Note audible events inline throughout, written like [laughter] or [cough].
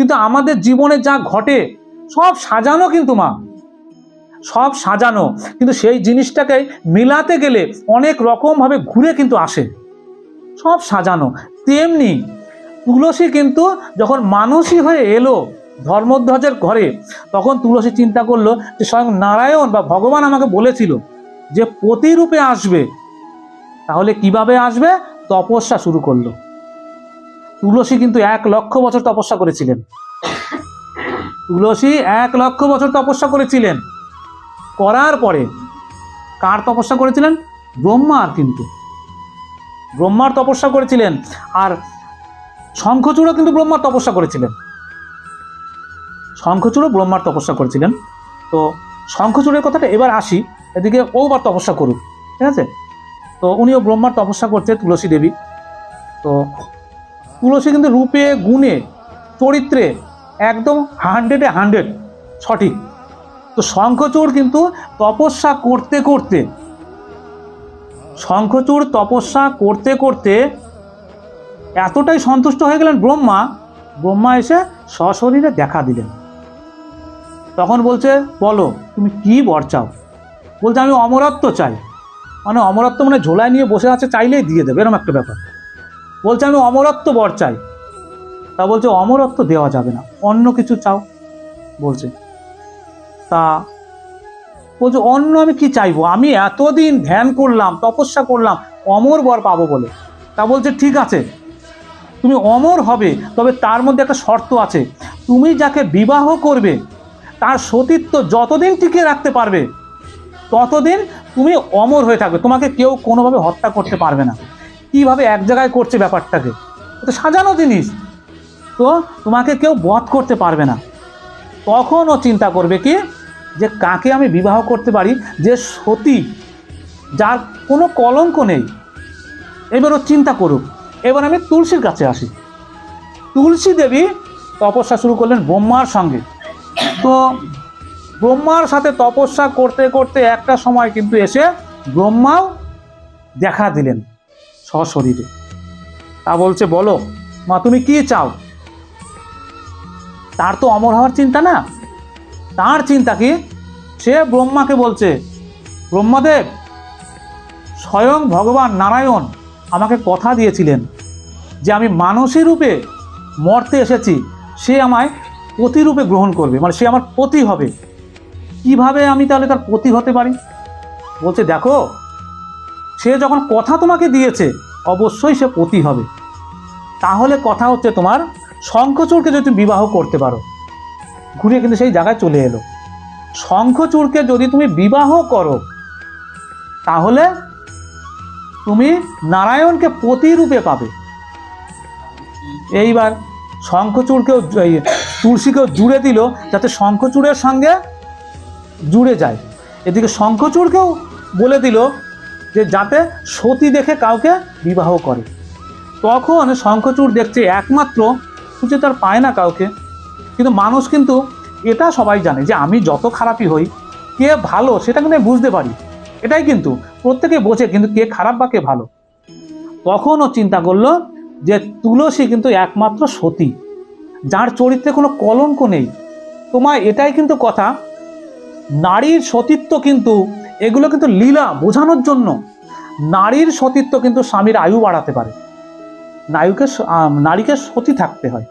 কিন্তু আমাদের জীবনে যা ঘটে, সব সাজানো কিন্তু মা। সব সাজানো। কিন্তু সেই জিনিসটাকে মিলাতে গেলে অনেক রকমভাবে ঘুরে কিন্তু আসে। সব সাজানো। তেমনি তুলসী কিন্তু যখন মানুষই হয়ে এলো ধর্মধ্বজের ঘরে, তখন তুলসী চিন্তা করল যে স্বয়ং নারায়ণ বা ভগবান আমাকে বলেছিল যে প্রতিরূপে আসবে। তাহলে কীভাবে আসবে? তপস্যা শুরু করল। তুলসী কিন্তু এক লক্ষ বছর তপস্যা করেছিলেন। তুলসী এক লক্ষ বছর তপস্যা করেছিলেন। করার পরে কার তপস্যা করেছিলেন? ব্রহ্মার কিন্তু। ব্রহ্মার তপস্যা করেছিলেন আর শঙ্খচূড়ও কিন্তু ব্রহ্মার তপস্যা করেছিলেন। শঙ্খচূড়ও ব্রহ্মার তপস্যা করেছিলেন। তো শঙ্খচূড়ের কথাটা এবার আসি, এদিকে ও বার তপস্যা করুক, ঠিক আছে? তো উনিও ব্রহ্মার তপস্যা করছে তুলসী দেবী। তো তুলসী কিন্তু রূপে, গুণে, চরিত্রে একদম হান্ড্রেডে হান্ড্রেড সঠিক। তো শঙ্খচূড় কিন্তু তপস্যা করতে করতে, শঙ্খচূড় তপস্যা করতে করতে এতটাই সন্তুষ্ট হয়ে গেলেন ব্রহ্মা ব্রহ্মা এসে সশরীরে দেখা দিলেন। তখন বলছে, বলো, তুমি কি বর চাও? বলছে, আমি অমরত্ব চাই। মানে অমরত্ব মানে ঝোলায় নিয়ে বসে আছে, চাইলেই দিয়ে দেবে এরকম একটা ব্যাপার। বলছে, আমি অমরত্ব বর চাই। তা বলছে, অমরত্ব দেওয়া যাবে না, অন্য কিছু চাও? বলছে, তা বলছে, অন্য আমি কি চাইব? আমি এতদিন ধ্যান করলাম, তপস্যা করলাম, অমর বর পাবো বলে। তা বলছে, ঠিক আছে, তুমি অমর হবে, তবে তার মধ্যে একটা শর্ত আছে। তুমি যাকে বিবাহ করবে, তার সতীত্ব যতদিন টিকিয়ে রাখতে পারবে, ততদিন তুমি অমর হয়ে থাকবে। তোমাকে কেউ কোনোভাবে হত্যা করতে পারবে না। কীভাবে এক জায়গায় করছে ব্যাপারটাকে? তো সাজানো জিনিস। তো তোমাকে কেউ বধ করতে পারবে না। তখন ও চিন্তা করবে কি? যে কাকে আমি বিবাহ করতে পারি? যে সতী, যার কোনো কলঙ্ক নেই। এবার ও চিন্তা করুক। এবার আমি তুলসীর কাছে আসি। তুলসী দেবী তপস্যা শুরু করলেন ব্রহ্মার সঙ্গে। তো ব্রহ্মার সাথে তপস্যা করতে করতে একটা সময় কিন্তু এসে ব্রহ্মাও দেখা দিলেন। সশরীরে। তা বলছে, বলো, মা, তুমি কি চাও? তার তো অমর হওয়ার চিন্তা না। তার চিন্তা কি? সে ব্রহ্মাকে বলছে, ব্রহ্মাদেব, স্বয়ং ভগবান নারায়ণ আমাকে কথা দিয়েছিলেন যে আমি মানসী রূপে মর্তে এসেছি। সে আমায় প্রতিরূপে গ্রহণ করবে মানে সে আমার পতি হবে। কীভাবে আমি তাহলে তার পতি হতে পারি? বলছে, দেখো সে যখন কথা তোমাকে দিয়েছে, অবশ্যই সে পতি হবে। তাহলে কথা হচ্ছে তোমার শঙ্খচূড়কে যদি বিবাহ করতে পারো, ঘুরে কিন্তু সেই জায়গায় চলে এলো। শঙ্খচূড়কে যদি তুমি বিবাহ করো, তাহলে তুমি নারায়ণকে প্রতিরূপে পাবে। এইবার শঙ্খচূড়কেও তুলসীকেও জুড়ে দিল, যাতে শঙ্খচূড়ের সঙ্গে জুড়ে যায়। এদিকে শঙ্খচূড়কেও বলে দিল যে যাতে সতী দেখে কাউকে বিবাহ করে। তখন শঙ্খচূড় দেখছে একমাত্র খুঁজে তার পায় না কাউকে। কিন্তু মানুষ কিন্তু এটা সবাই জানে যে আমি যত খারাপই হই, কে ভালো সেটা কিন্তু বুঝতে পারি। এটাই কিন্তু প্রত্যেকে বোঝে কিন্তু কে খারাপ বা কে ভালো। তখন ও চিন্তা করল যে তুলসী কিন্তু একমাত্র সতী, যার চরিত্রে কোনো কলঙ্ক নেই। তোমায় এটাই কিন্তু কথা, নারীর সতীত্ব কিন্তু এগুলো কিন্তু লীলা বোঝানোর জন্য নারীর সতীত্ব কিন্তু স্বামীর আয়ু বাড়াতে পারে। নায়ুকে নারীকে সতী থাকতে হয়।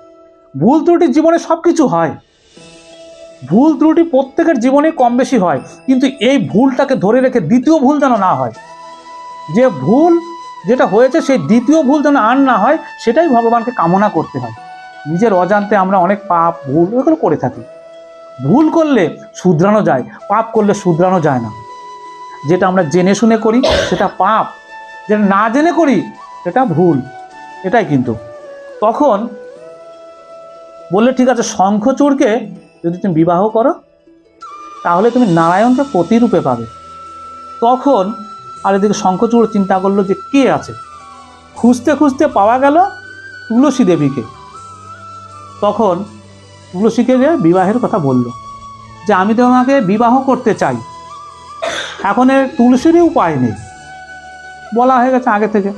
ভুল ত্রুটি জীবনে সব কিছু হয়। ভুল ত্রুটি প্রত্যেকের জীবনে কম বেশি হয়, কিন্তু এই ভুলটাকে ধরে রেখে দ্বিতীয় ভুল যেন না হয়। যে ভুল যেটা হয়েছে, সেই দ্বিতীয় ভুল যেন আর না হয়, সেটাই ভগবানকে কামনা করতে হয়। নিজের অজান্তে আমরা অনেক পাপ, ভুল এগুলো করে থাকি। ভুল করলে শুধরানো যায়, পাপ করলে শুধরানো যায় না। যেটা আমরা জেনে শুনে করি, সেটা পাপ। যেটা না জেনে করি, সেটা ভুল। এটাই কিন্তু। তখন বললে, ঠিক আছে, শঙ্খচূড়কে যদি তুমি বিবাহ করো, তাহলে তুমি নারায়ণকে প্রতিরূপে পাবে। তখন আর এদিকে শঙ্খচূড় চিন্তা করল যে কে আছে? খুঁজতে খুঁজতে পাওয়া গেল তুলসী দেবীকে। তখন তুলসীকে যে বিবাহের কথা বলল, যে আমি তোমাকে বিবাহ করতে চাই এখন এর তুলসীরই উপায় নেই। বলা হয়ে গেছে আগে থেকে।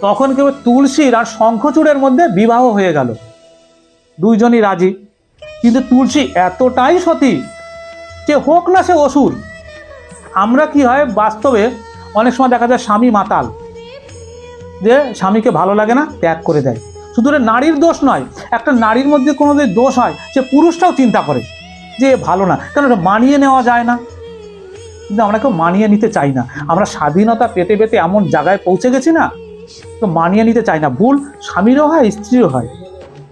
তখন কেউ তুলসীর আর শঙ্খচূড়ের মধ্যে বিবাহ হয়ে গেল। দুইজনই রাজি। কিন্তু তুলসী এতটাই সতী যে হোক না সে অসুর। আমরা কি হয়, বাস্তবে অনেক সময় দেখা যায় স্বামী মাতাল। যে স্বামীকে ভালো লাগে না, ত্যাগ করে দেয়। শুধু নারীর দোষ নয়, একটা নারীর মধ্যে কোনো দোষ হয়, সে পুরুষটাও চিন্তা করে যে ভালো না। কেন মানিয়ে নেওয়া যায় না। কিন্তু আমরা কেউ মানিয়ে নিতে চাই না। আমরা স্বাধীনতা পেতে পেতে এমন জায়গায় পৌঁছে গেছি না, তো মানিয়ে নিতে চাই না। ভুল স্বামীরও হয়, স্ত্রীরও হয়।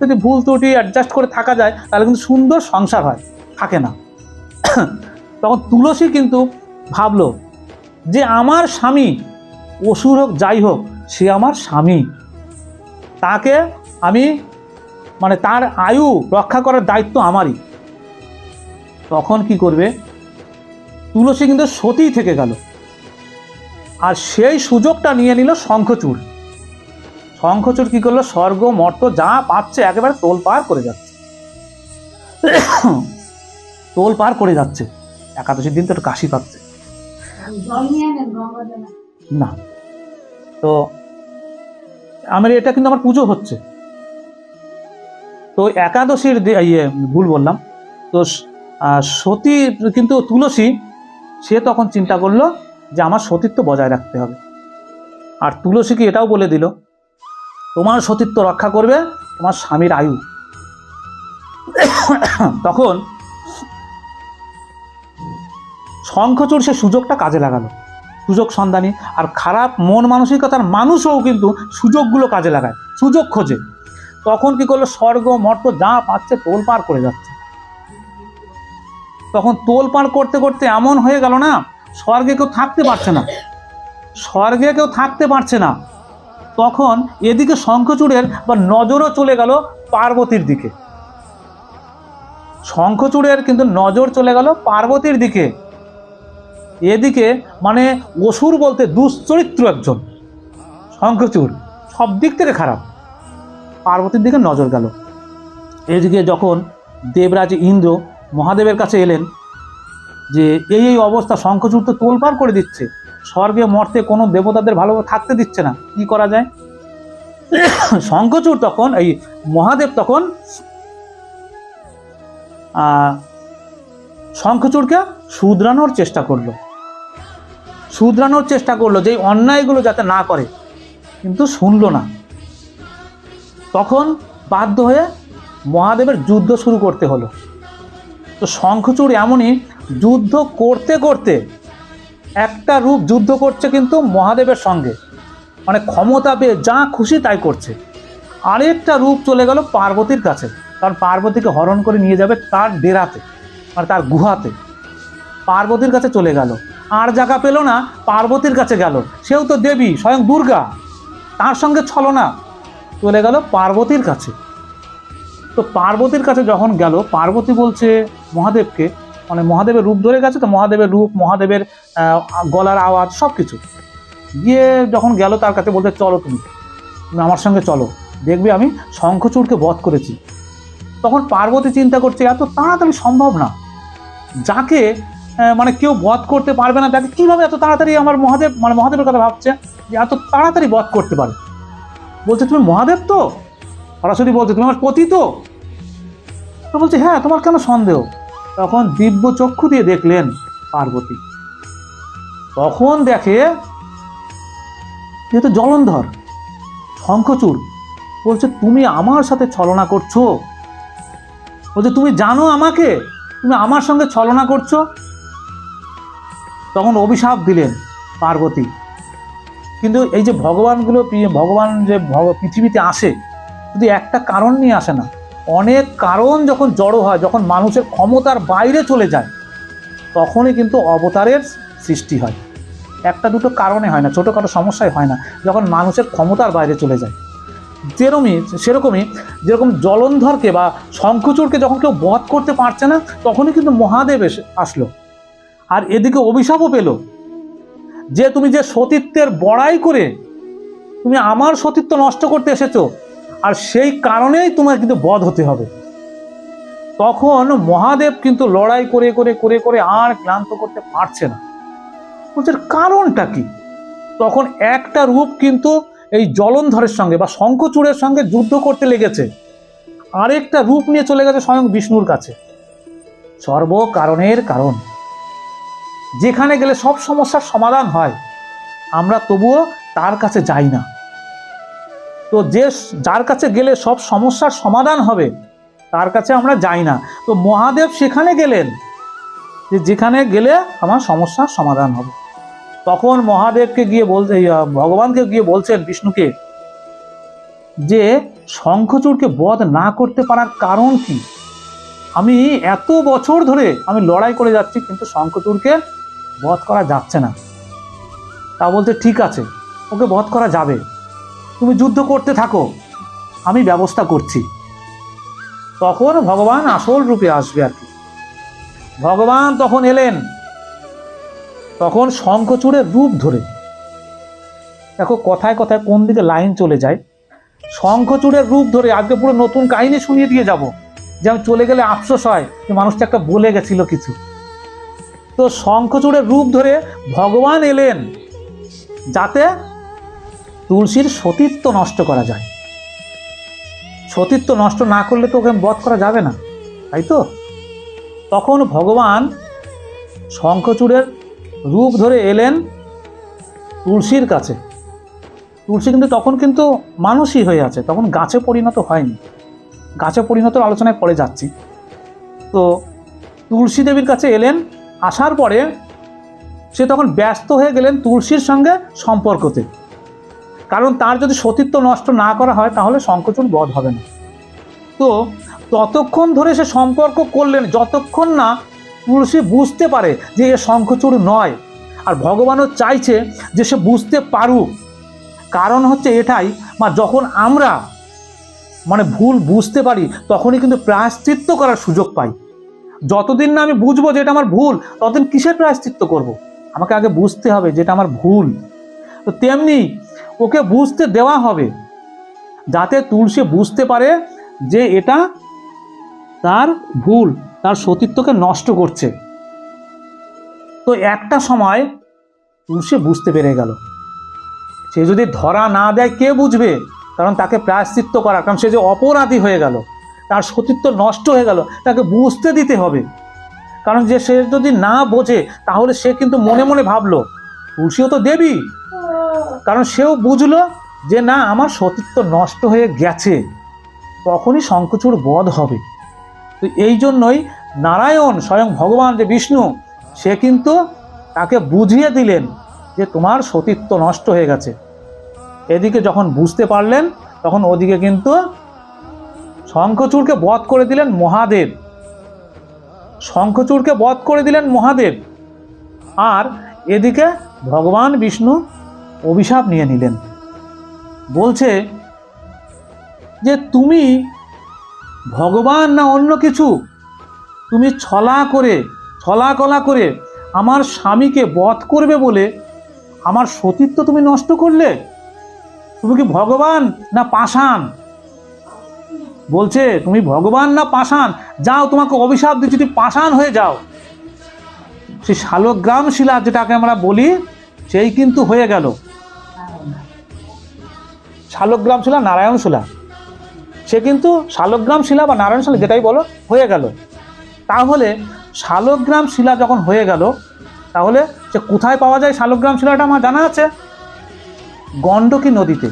যদি ভুল ত্রুটি অ্যাডজাস্ট করে থাকা যায়, তাহলে কিন্তু সুন্দর সংসার হয়, থাকে না। [coughs] তখন তুলসী কিন্তু ভাবলো, যে আমার স্বামী অসুর হোক, যাই হোক, সে আমার স্বামী। তাকে আমি মানে তার আয়ু রক্ষা করার দায়িত্ব আমারই। তখন কি করবে? তুলসী কিন্তু সতীই থেকে গেল। আর সেই সুযোগটা নিয়ে নিল শঙ্খচূড়। শঙ্খচূড় কি করল? স্বর্গ, মর্ত যা পাচ্ছে একেবারে তোল পার করে যাচ্ছে। তোল পার করে যাচ্ছে। একাদশীর দিন তো একটু কাশি পাচ্ছে। না। তো আমার এটা কিন্তু আমার পুজো হচ্ছে। তো একাদশীর ইয়ে ভুল বললাম। তো সতী কিন্তু তুলসী সে তখন চিন্তা করল যে আমার সতীত্ব বজায় রাখতে হবে। আর তুলসীকে এটাও বলে দিল, তোমার সতীত্ব রক্ষা করবে তোমার স্বামীর আয়ু। তখন শঙ্খচূড় সে সুযোগটা কাজে লাগালো। সুযোগ সন্ধানী আর খারাপ মন মানসিকতার মানুষও কিন্তু সুযোগগুলো কাজে লাগায়, সুযোগ খোঁজে। তখন কি করল, স্বর্গ, মর্ত যা পাচ্ছে তোল পার করে যাচ্ছে। তখন তোল পার করতে করতে এমন হয়ে গেল না, স্বর্গে কেউ থাকতে পারছে না। স্বর্গে কেউ থাকতে পারছে না। তখন এদিকে শঙ্খচূড়ের বা নজরও চলে গেল পার্বতীর দিকে। শঙ্খচূড়ের কিন্তু নজর চলে গেল পার্বতীর দিকে। এদিকে মানে অসুর বলতে দুশ্চরিত্র একজন। শঙ্খচূড় সব দিক থেকে খারাপ। পার্বতীর দিকে নজর গেল। এদিকে যখন দেবরাজ ইন্দ্র মহাদেবের কাছে এলেন যে এই এই অবস্থা শঙ্খচূড় তো তোলপার করে দিচ্ছে। স্বর্গে মর্তে কোনো দেবতাদের ভালোভাবে থাকতে দিচ্ছে না। কি করা যায়? শঙ্খচূড় তখন, এই মহাদেব তখন শঙ্খচূড়কে শুধরানোর চেষ্টা করল। শুধরানোর চেষ্টা করল যে অন্যায়গুলো যাতে না করে। কিন্তু শুনলো না। তখন বাধ্য হয়ে মহাদেবের যুদ্ধ শুরু করতে হলো। তো শঙ্খচূড় এমনই যুদ্ধ করতে করতে একটা রূপ যুদ্ধ করছে কিন্তু মহাদেবের সঙ্গে। মানে ক্ষমতা পেয়ে যা খুশি তাই করছে। আরেকটা রূপ চলে গেল পার্বতীর কাছে। কারণ পার্বতীকে হরণ করে নিয়ে যাবে তার ডেরাতে মানে তার গুহাতে। পার্বতীর কাছে চলে গেল। আর জায়গা পেল না, পার্বতীর কাছে গেল। সেও তো দেবী, স্বয়ং দুর্গা। তার সঙ্গে ছলনা। চলে গেল পার্বতীর কাছে। তো পার্বতীর কাছে যখন গেল, পার্বতী বলছে মহাদেবকে মানে মহাদেবের রূপ ধরে গেছে তো মহাদেবের রূপ, মহাদেবের গলার আওয়াজ সব কিছু গিয়ে যখন গেল, তার কাছে বলতে চলো তুমি তুমি আমার সঙ্গে চলো, দেখবে আমি শঙ্খচূড়কে বধ করেছি। তখন পার্বতী চিন্তা করছে, এত তাড়াতাড়ি সম্ভব না। যাকে মানে কেউ বধ করতে পারবে না, তাকে কীভাবে এত তাড়াতাড়ি আমার মহাদেব মানে মহাদেবের কথা ভাবছে? যে এত তাড়াতাড়ি বধ করতে পারে? বলছে, তুমি মহাদেব তো? সরাসরি বলছে তুমি আমার পতি তো বলছে হ্যাঁ তোমার কেন সন্দেহ? তখন দিব্য চক্ষু দিয়ে দেখলেন পার্বতী। তখন দেখে যেহেতু জলন্ধর, শঙ্খচূড়, বলছে, তুমি আমার সাথে ছলনা করছ? বলছে, তুমি জানো আমাকে? তুমি আমার সঙ্গে ছলনা করছ? তখন অভিশাপ দিলেন পার্বতী। কিন্তু এই যে ভগবানগুলো ভগবান যে পৃথিবীতে আসে শুধু একটা কারণ নিয়ে আসে না, অনেক কারণ যখন জড়ো হয়, যখন মানুষের ক্ষমতার বাইরে চলে যায়, তখনই কিন্তু অবতারের সৃষ্টি হয়। একটা দুটো কারণে হয় না, ছোটোখাটো সমস্যায় হয় না, যখন মানুষের ক্ষমতার বাইরে চলে যায়। যেরকমই সেরকমই, যেরকম জলন্ধরকে বা শঙ্খচূড়কে যখন কেউ বধ করতে পারছে না, তখনই কিন্তু মহাদেব এসে আসলো। আর এদিকে অভিশাপও পেল। যে তুমি যে সতীত্বের বড়াই করে তুমি আমার সতীত্ব নষ্ট করতে এসেছ আর সেই কারণেই তোমার কিন্তু বধ হতে হবে। তখন মহাদেব কিন্তু লড়াই করে করে করে করে আর ক্লান্ত করতে পারছে না। বলছে কারণটা কি? তখন একটা রূপ কিন্তু এই জলন্ধরের সঙ্গে বা শঙ্খচূড়ের সঙ্গে যুদ্ধ করতে লেগেছে। আরেকটা রূপ নিয়ে চলে গেছে স্বয়ং বিষ্ণুর কাছে। সর্ব কারণের কারণ। যেখানে গেলে সব সমস্যার সমাধান হয়। আমরা তবুও তার কাছে যাই না। তো যে যার কাছে গেলে সব সমস্যার সমাধান হবে, তার কাছে আমরা যাই না। তো মহাদেব সেখানে গেলেন, যে যেখানে গেলে আমার সমস্যার সমাধান হবে। তখন মহাদেবকে গিয়ে বলতে ভগবানকে গিয়ে বলছেন বিষ্ণুকে যে, শঙ্খচূড়কে বধ না করতে পারার কারণ কি? আমি এত বছর ধরে আমি লড়াই করে যাচ্ছি, কিন্তু শঙ্খচূড়কে বধ করা যাচ্ছে না। তা বলতে ঠিক আছে, ওকে বধ করা যাবে। তুমি যুদ্ধ করতে থাকো। আমি ব্যবস্থা করছি। তখন ভগবান আসল রূপে আসবে আর কি। ভগবান তখন এলেন। তখন শঙ্খচূড়ের রূপ ধরে। দেখো, কথায় কথায় কোন দিকে লাইন চলে যায়। শঙ্খচূড়ের রূপ ধরে আজকে পুরো নতুন কাহিনী শুনিয়ে দিয়ে যাব। যে আমি চলে গেলে আফসোস হয় যে মানুষটা একটা বলে গেছিল কিছু। তো শঙ্খচূড়ের রূপ ধরে ভগবান এলেন। যাতে তুলসীর সতীত্ব নষ্ট করা যায়। সতীত্ব নষ্ট না করলে তো ওকে বধ করা যাবে না, তাই তো? তখন ভগবান শঙ্খচূড়ের রূপ ধরে এলেন তুলসীর কাছে। তুলসী কিন্তু তখন কিন্তু মানুষই হয়ে আছে, তখন গাছে পরিণত হয়নি। গাছে পরিণতর আলোচনায় পড়ে যাচ্ছি। তো তুলসী দেবীর কাছে এলেন, আসার পরে সে তখন ব্যস্ত হয়ে গেলেন তুলসীর সঙ্গে সম্পর্কতে। কারণ তার যদি সতীত্ব নষ্ট না করা হয়, তাহলে শঙ্কচূড় বধ হবে না। তো ততক্ষণ ধরে সে সম্পর্ক করলেন, যতক্ষণ না তুলসী বুঝতে পারে যে এ শঙ্খচূড় নয়। আর ভগবানও চাইছে যে সে বুঝতে পারুক। কারণ হচ্ছে এটাই, মা, যখন আমরা মানে ভুল বুঝতে পারি, তখনই কিন্তু প্রায়শ্চিত্ত করার সুযোগ পাই। যতদিন না আমি বুঝব যে এটা আমার ভুল, ততদিন কিসের প্রায়শ্চিত্ত করব। আমাকে আগে বুঝতে হবে যেটা আমার ভুল। তো তেমনি ওকে বুঝতে দেওয়া হবে। যাতে তুলসী বুঝতে পারে যে এটা তার ভুল, তার সতীত্বকে নষ্ট করছে। তো একটা সময় তুলসী বুঝতে পেরে গেল। সে যদি ধরা না দেয়, কে বুঝবে? কারণ তাকে প্রায়শ্চিত্ত করা, কারণ সে যে অপরাধী হয়ে গেল, তার সতীত্ব নষ্ট হয়ে গেল, তাকে বুঝতে দিতে হবে। কারণ যে সে যদি না বোঝে, তাহলে সে কিন্তু মনে মনে ভাবলো, তুলসীও তো দেবী। কারণ সেও বুঝলো যে না, আমার সতীত্ব নষ্ট হয়ে গেছে। তখনই শঙ্খচূড় বধ হবে। তো এই জন্যই নারায়ণ স্বয়ং ভগবান যে বিষ্ণু, সে কিন্তু তাকে বুঝিয়ে দিলেন যে তোমার সতীত্ব নষ্ট হয়ে গেছে। এদিকে যখন বুঝতে পারলেন, তখন ওদিকে কিন্তু শঙ্খচূড়কে বধ করে দিলেন মহাদেব। শঙ্খচূড়কে বধ করে দিলেন মহাদেব। আর এদিকে ভগবান বিষ্ণু অভিশাপ নিয়ে নিলেন। বলছে যে, তুমি ভগবান না অন্য কিছু? তুমি ছলা করে, ছলা কলা করে আমার স্বামীকে বধ করবে বলে আমার সতীত্ব তুমি নষ্ট করলে? তুমি কি ভগবান না পাষাণ? বলছে, তুমি ভগবান না পাষাণ? যাও, তোমাকে অভিশাপ দিচ্ছি, তুমি পাষাণ হয়ে যাও। সেই শালগ্রাম শিলা যেটাকে আমরা বলি, সেই কিন্তু হয়ে গেল। শালগ্রাম শিলা, নারায়ণ শিলা। সে কিন্তু শালগ্রাম শিলা বা নারায়ণ শিলা যেটাই বলো, হয়ে গেল। তাহলে শালগ্রাম শিলা যখন হয়ে গেল, তাহলে সে কোথায় পাওয়া যায় শালগ্রাম শিলাটা আমার জানা আছে? গণ্ডকী নদীতে।